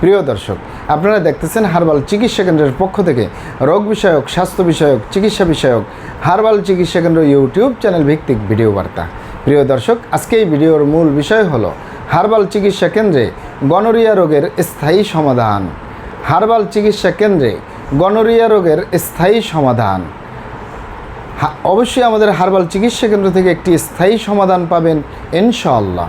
প্রিয় দর্শক, আপনারা দেখতেছেন হারবাল চিকিৎসা কেন্দ্রের পক্ষ থেকে রোগ বিষয়ক, স্বাস্থ্য বিষয়ক, চিকিৎসা বিষয়ক হারবাল চিকিৎসা কেন্দ্র ইউটিউব চ্যানেল ভিত্তিক ভিডিও বার্তা। প্রিয় দর্শক, আজকে এই ভিডিওর মূল বিষয় হলো হারবাল চিকিৎসা কেন্দ্রে গনোরিয়া রোগের স্থায়ী সমাধান। হারবাল চিকিৎসা কেন্দ্রে গনোরিয়া রোগের স্থায়ী সমাধান। অবশ্যই আমাদের হারবাল চিকিৎসা কেন্দ্র থেকে একটি স্থায়ী সমাধান পাবেন, ইনশাআল্লাহ।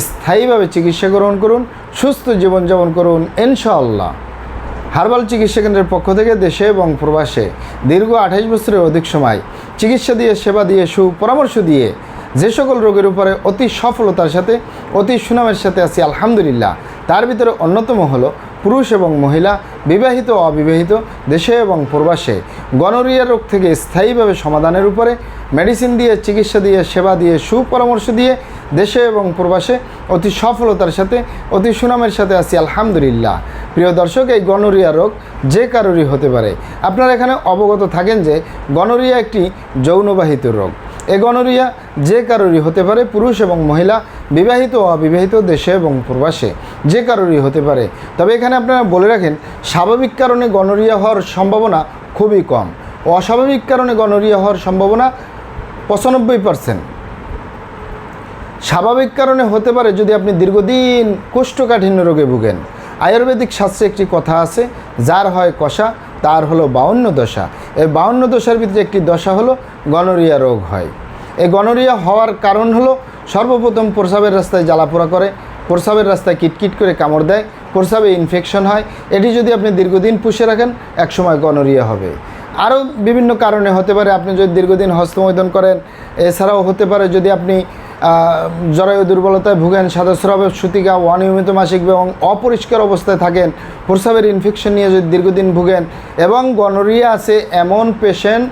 স্থায়ীভাবে চিকিৎসা গ্রহণ করুন, সুস্থ জীবনযাপন করুন, ইনশাআল্লাহ। হারবাল চিকিৎসা কেন্দ্রের পক্ষ থেকে দেশে এবং প্রবাসে দীর্ঘ আঠাইশ বছরের অধিক সময় চিকিৎসা দিয়ে, সেবা দিয়ে, সুপরামর্শ দিয়ে যে সকল রোগের উপরে অতি সফলতার সাথে, অতি সুনামের সাথে আছি, আলহামদুলিল্লাহ। তার ভিতরে অন্যতম হলো পুরুষ এবং মহিলা, বিবাহিত অবিবাহিত, দেশে এবং প্রবাসে। গনোরিয়া রোগ থেকে স্থায়ীভাবে সমাধানের উপরে মেডিসিন দিয়ে, চিকিৎসা দিয়ে, সেবা দিয়ে, সুপরামর্শ দিয়ে দেশে এবং প্রবাসে অতি সফলতার সাথে, অতি সুনামের সাথে আছি, আলহামদুলিল্লাহ। প্রিয় দর্শক, এই গনোরিয়া রোগ যে কারোরই হতে পারে। আপনারা এখানে অবগত থাকেন যে গনোরিয়া একটি যৌনবাহিত রোগ। এ গনোরিয়া যে কারোরই হতে পারে, পুরুষ এবং মহিলা, বিবাহিত ও অবিবাহিত, দেশে এবং প্রবাসে যে কারোরই হতে পারে। তবে এখানে আপনারা বলে রাখেন, স্বাভাবিক কারণে গনোরিয়া হওয়ার সম্ভাবনা খুবই কম। অস্বাভাবিক কারণে গনোরিয়া হওয়ার সম্ভাবনা পঁচানব্বই পার্সেন্ট। স্বাভাবিক কারণে হতে পারে যদি আপনি দীর্ঘদিন কোষ্ঠকাঠিন্য রোগে ভুগেন। আয়ুর্বেদিক শাস্ত্রে একটি কথা আছে, যার হয় কষা, তার হলো বাউন্ন দশা। এই বাউন্ন দশার ভিতরে একটি দশা হলো গনোরিয়া রোগ হয়। এই গনোরিয়া হওয়ার কারণ হলো সর্বপ্রথম প্রসাবের রাস্তায় জ্বালাপোড়া করে প্রসাবের রাস্তায় কিটকিট করে কামড় দেয় প্রসাবে ইনফেকশন হয়। এটি যদি আপনি দীর্ঘদিন পুষে রাখেন, একসময় গনোরিয়া হবে। আরও বিভিন্ন কারণে হতে পারে, আপনি যদি দীর্ঘদিন হস্তমৈদন করেন, এছাড়াও হতে পারে যদি আপনি জরায়ু দুর্বলতায় ভুগেন সাদাস্রাবের সুতিকা অনিয়মিত মাসিক এবং অপরিষ্কার অবস্থায় থাকেন। প্রস্রাবের ইনফেকশন নিয়ে যদি দীর্ঘদিন ভুগেন এবং গনোরিয়া আছে, এমন পেশেন্ট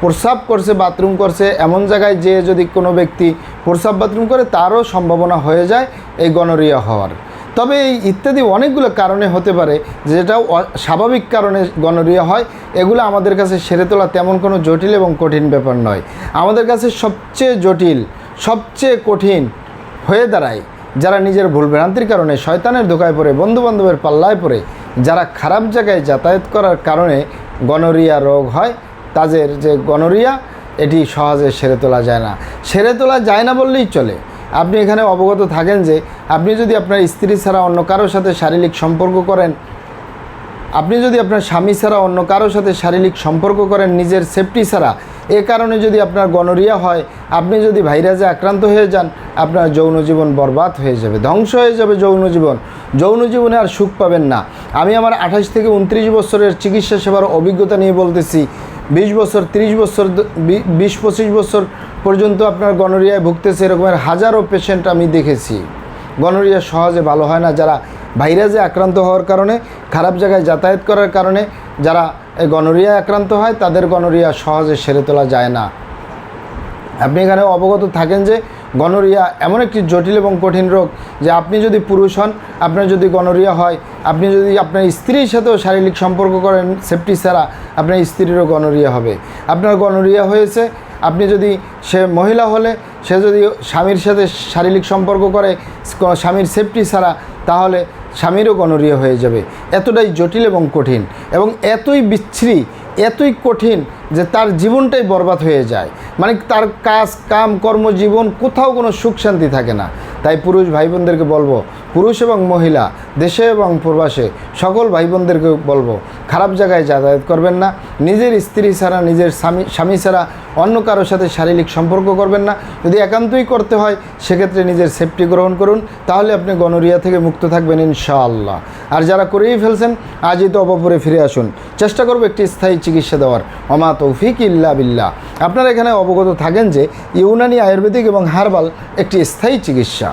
প্রস্রাব করছে বাথরুম করছে, এমন জায়গায় যে যদি কোনো ব্যক্তি প্রস্রাব বাথরুম করে, তারও সম্ভাবনা হয়ে যায় এই গনোরিয়া হওয়ার। তবে এই ইত্যাদি অনেকগুলো কারণে হতে পারে যেটা স্বাভাবিক কারণে গনোরিয়া হয়। এগুলো আমাদের কাছে সেরে তোলা তেমন কোনো জটিল এবং কঠিন ব্যাপার নয়। আমাদের কাছে সবচেয়ে জটিল সবচেয়ে কঠিন হয়ে দাঁড়ায় যারা নিজের ভুল ভ্রান্তির কারণে শয়তানের ধোকায় পড়ে, বন্ধুবান্ধবের পাল্লায় পড়ে, যারা খারাপ জায়গায় যাতায়াত করার কারণে গনোরিয়া রোগ হয়, তাদের যে গনোরিয়া, এটি সহজে সেরে তোলা যায় না। সেরে তোলা যায় না বললেই চলে। আপনি এখানে অবগত থাকেন যে, আপনি যদি আপনার স্ত্রী ছাড়া অন্য কারোর সাথে শারীরিক সম্পর্ক করেন আপনি যদি আপনার স্বামী ছাড়া অন্য কারোর সাথে শারীরিক সম্পর্ক করেন, নিজের সেফটি ছাড়া, এ কারণে যদি আপনার গনোরিয়া হয়, আপনি যদি ভাইরাসে আক্রান্ত হয়ে যান, আপনার যৌন জীবন বরবাদ হয়ে যাবে, ধ্বংস হয়ে যাবে যৌন জীবন। যৌন জীবনে আর সুখ পাবেন না। আমি আমার আঠাশ থেকে উনত্রিশ বছরের চিকিৎসা সেবার অভিজ্ঞতা নিয়ে বলতেছি, বিশ বছর, তিরিশ বছর বিশ পঁচিশ বছর পর্যন্ত আপনার গনোরিয়ায় ভুগতেছে এরকমের হাজারো পেশেন্ট আমি দেখেছি। গনোরিয়া সহজে ভালো হয় না, যারা ভাইরাসে আক্রান্ত হওয়ার কারণে, খারাপ জায়গায় যাতায়াত করার কারণে যারা এই গনোরিয়ায় আক্রান্ত হয়, তাদের গনোরিয়া সহজে সেরে তোলা যায় না। আপনি এখানে অবগত থাকেন যে গনোরিয়া এমন একটি জটিল এবং কঠিন রোগ যে আপনি যদি পুরুষ হন, আপনার যদি গনোরিয়া হয়, আপনি যদি আপনার স্ত্রীর সাথেও শারীরিক সম্পর্ক করেন, সেফটি ছাড়া আপনার স্ত্রীরও গনোরিয়া হবে। আপনার গনোরিয়া হয়েছে, আপনি যদি সে মহিলা হলে, সে যদি স্বামীর সাথে শারীরিক সম্পর্ক করে স্বামীর সেফটি ছাড়া, তাহলে স্বামীরও গণরীয় হয়ে যাবে। এতটাই জটিল এবং কঠিন এবং এতই বিচ্ছিরি, এতই কঠিন যে তার জীবনটাই বরবাদ হয়ে যায়। মানে তার কাজ, কাম, কর্মজীবন কোথাও কোনো সুখ শান্তি থাকে না। তাই পুরুষ ভাই বোনদেরকে বলব পুরুষ এবং মহিলা, দেশে এবং প্রবাসে, সকল ভাই বোনদেরকে বলব, খারাপ জায়গায় যাতায়াত করবেন না। নিজের স্ত্রী ছাড়া, নিজের স্বামী স্বামী ছাড়া অন্য কারোর সাথে শারীরিক সম্পর্ক করবেন না। যদি একান্তই করতে হয়, সেক্ষেত্রে নিজের সেফটি গ্রহণ করুন, তাহলে আপনি গনোরিয়া থেকে মুক্ত থাকবেন ইনশাআল্লাহ। আর যারা করেই ফেলছেন, আজই তো অপপরে ফিরে আসুন। চেষ্টা করব একটি স্থায়ী চিকিৎসা দেওয়ার। অমা তৌফিক ইল্লা বিল্লাহ। আপনারা এখানে অবগত থাকেন যে, ইউনানি আয়ুর্বেদিক এবং হার্বাল একটি স্থায়ী চিকিৎসা।